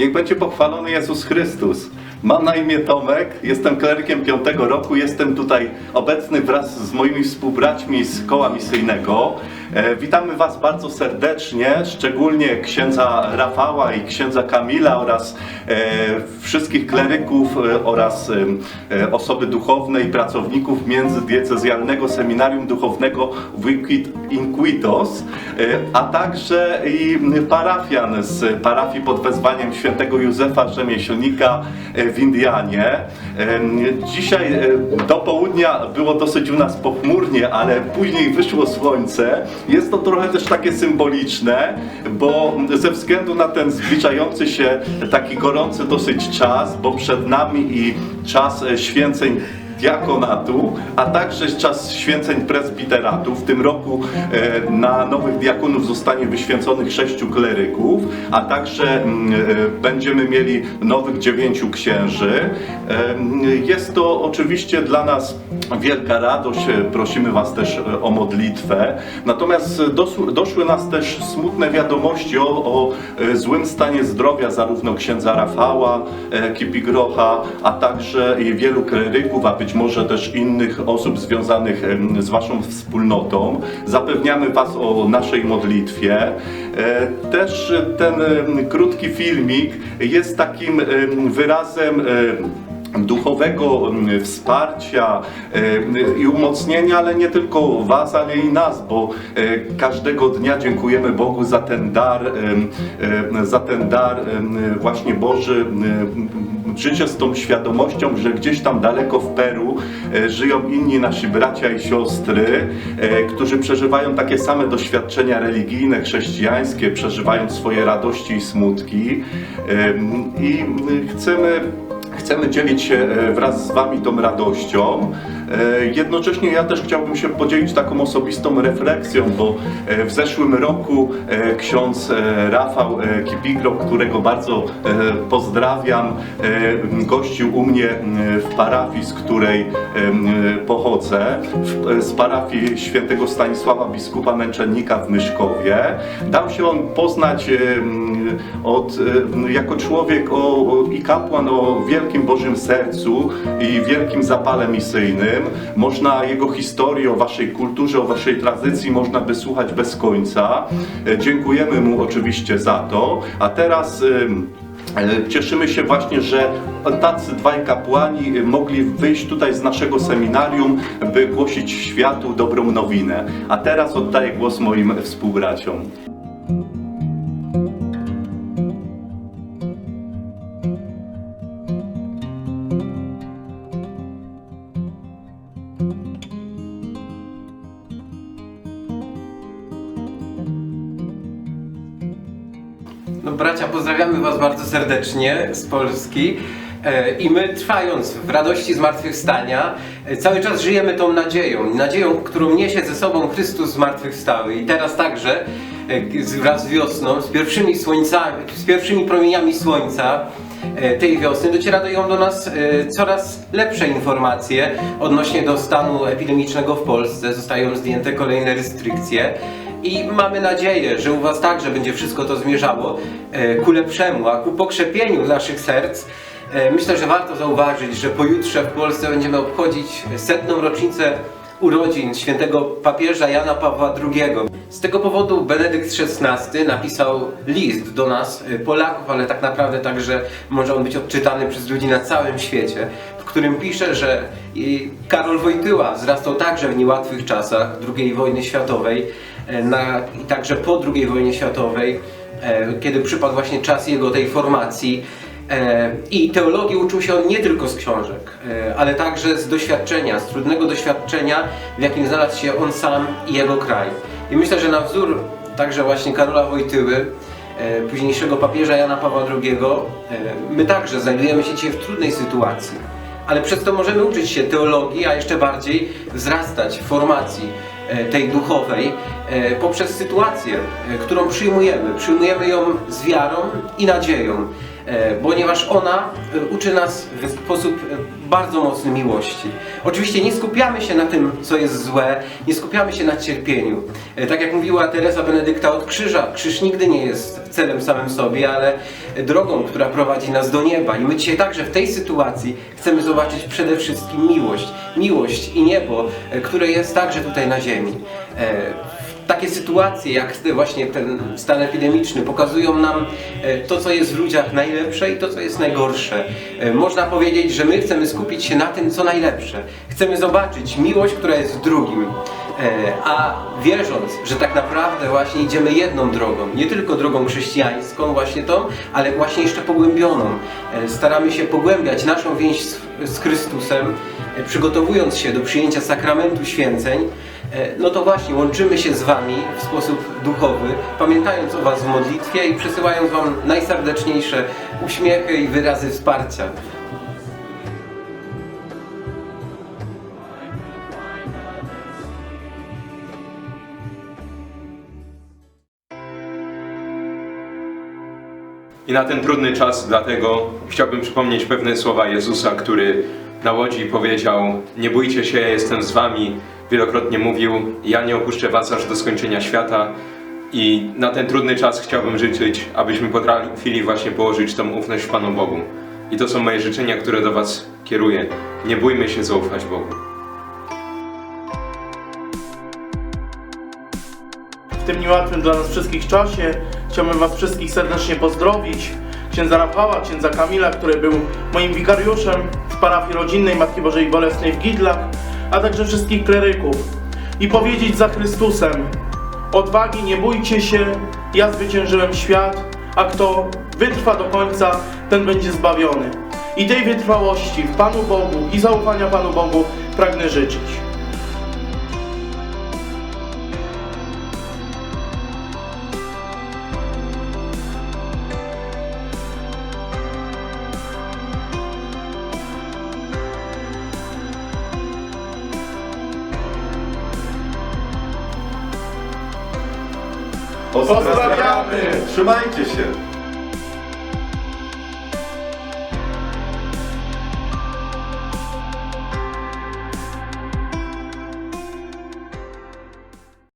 Niech będzie pochwalony Jezus Chrystus. Mam na imię Tomek, jestem klerykiem piątego roku, jestem tutaj obecny wraz z moimi współbraćmi z koła misyjnego. E, witamy Was bardzo serdecznie, szczególnie księdza Rafała i księdza Kamila oraz e, wszystkich kleryków e, oraz osoby duchowne i pracowników międzydiecezjalnego seminarium duchownego Inquitos, a także i parafian z parafii pod wezwaniem świętego Józefa Rzemieślnika w Indianie. Dzisiaj do południa było dosyć u nas pochmurnie, ale później wyszło słońce. Jest to trochę też takie symboliczne, bo ze względu na ten zbliżający się taki gorący dosyć czas, bo przed nami i czas e, święceń diakonatu, a także czas święceń prezbiteratu. W tym roku e, na nowych diakonów zostanie wyświęconych sześciu kleryków, a także mm, e, będziemy mieli nowych dziewięciu księży. E, Jest to oczywiście dla nas wielka radość. Prosimy Was też o modlitwę. Natomiast doszły nas też smutne wiadomości o, o złym stanie zdrowia zarówno księdza Rafała Kipigrocha, a także wielu kleryków, a być może też innych osób związanych z Waszą wspólnotą. Zapewniamy Was o naszej modlitwie. E, Też ten krótki filmik jest takim em, wyrazem em, duchowego wsparcia i umocnienia, ale nie tylko Was, ale i nas, bo e, każdego dnia dziękujemy Bogu za ten dar, e, za ten dar właśnie Boży. Życie z tą świadomością, że gdzieś tam daleko w Peru e, żyją inni nasi bracia i siostry, e, którzy przeżywają takie same doświadczenia religijne, chrześcijańskie, przeżywają swoje radości i smutki. E, I chcemy Chcemy dzielić się e, wraz z Wami tą radością. E, Jednocześnie ja też chciałbym się podzielić taką osobistą refleksją, bo e, w zeszłym roku ksiądz Rafał Kipigro, którego bardzo pozdrawiam, gościł u mnie w parafii, z której pochodzę, z parafii świętego Stanisława biskupa męczennika w Myszkowie. Dał się on poznać od, jako człowiek o, i kapłan o wielkim Bożym sercu i wielkim zapale misyjnym. Można jego historii, o waszej kulturze, o waszej tradycji można by słuchać bez końca. E, Dziękujemy mu oczywiście za to. A teraz E, Cieszymy się właśnie, że tacy dwaj kapłani e, mogli wyjść tutaj z naszego seminarium, by głosić światu dobrą nowinę. A teraz oddaję głos moim współbraciom. Pozdrawiamy Was bardzo serdecznie z Polski. E, I my trwając w radości zmartwychwstania, e, cały czas żyjemy tą nadzieją. Nadzieją, którą niesie ze sobą Chrystus zmartwychwstały. I teraz także e, wraz z wiosną, z pierwszymi słońcami, z pierwszymi promieniami słońca tej wiosny docierają do nas coraz lepsze informacje odnośnie do stanu epidemicznego w Polsce. Zostają zdjęte kolejne restrykcje. I mamy nadzieję, że u Was także będzie wszystko to zmierzało e, ku lepszemu, a ku pokrzepieniu naszych serc. E, Myślę, że warto zauważyć, że pojutrze w Polsce będziemy obchodzić setną rocznicę urodzin świętego papieża Jana Pawła II. Z tego powodu Benedykt XVI napisał list do nas, e, Polaków, ale tak naprawdę także może on być odczytany przez ludzi na całym świecie, w którym pisze, że Karol Wojtyła zrastał także w niełatwych czasach II wojny światowej na, i także po II wojnie światowej, e, kiedy przypadł właśnie czas jego tej formacji. E, I teologii uczył się on nie tylko z książek, e, ale także z doświadczenia, z trudnego doświadczenia, w jakim znalazł się on sam i jego kraj. I myślę, że na wzór także właśnie Karola Wojtyły, e, późniejszego papieża Jana Pawła II, e, my także znajdujemy się dzisiaj w trudnej sytuacji. Ale przez to możemy uczyć się teologii, a jeszcze bardziej wzrastać w formacji e, tej duchowej e, poprzez sytuację, e, którą przyjmujemy. Przyjmujemy ją z wiarą i nadzieją, e, ponieważ ona e, uczy nas w sposób e, bardzo mocny miłości. Oczywiście nie skupiamy się na tym, co jest złe, nie skupiamy się na cierpieniu. E, Tak jak mówiła Teresa Benedykta od krzyża, krzyż nigdy nie jest celem samym sobie, ale drogą, która prowadzi nas do nieba. I my dzisiaj także w tej sytuacji chcemy zobaczyć przede wszystkim miłość. Miłość i niebo, e, które jest także tutaj na ziemi. Takie sytuacje, jak właśnie ten stan epidemiczny, pokazują nam e, to, co jest w ludziach najlepsze i to, co jest najgorsze. E, Można powiedzieć, że my chcemy skupić się na tym, co najlepsze. Chcemy zobaczyć miłość, która jest w drugim. E, A wierząc, że tak naprawdę właśnie idziemy jedną drogą, nie tylko drogą chrześcijańską właśnie tą, ale właśnie jeszcze pogłębioną. Staramy się pogłębiać naszą więź z, Chrystusem, przygotowując się do przyjęcia sakramentu święceń, no to właśnie łączymy się z Wami w sposób duchowy, pamiętając o Was w modlitwie i przesyłając Wam najserdeczniejsze uśmiechy i wyrazy wsparcia. I na ten trudny czas dlatego chciałbym przypomnieć pewne słowa Jezusa, który na łodzi powiedział: Nie bójcie się, jestem z wami. Wielokrotnie mówił: Ja nie opuszczę was aż do skończenia świata. I na ten trudny czas chciałbym życzyć, abyśmy potrafili właśnie położyć tą ufność w Panu Bogu. I to są moje życzenia, które do was kieruję. Nie bójmy się zaufać Bogu. W tym niełatwym dla nas wszystkich czasie chciałbym Was wszystkich serdecznie pozdrowić. Księdza Rafała, księdza Kamila, który był moim wikariuszem w parafii rodzinnej Matki Bożej Bolesnej w Gidlach, a także wszystkich kleryków. I powiedzieć za Chrystusem: Odwagi, nie bójcie się, ja zwyciężyłem świat, a kto wytrwa do końca, ten będzie zbawiony. I tej wytrwałości w Panu Bogu i zaufania Panu Bogu pragnę życzyć. Pozdrawiamy! Trzymajcie się!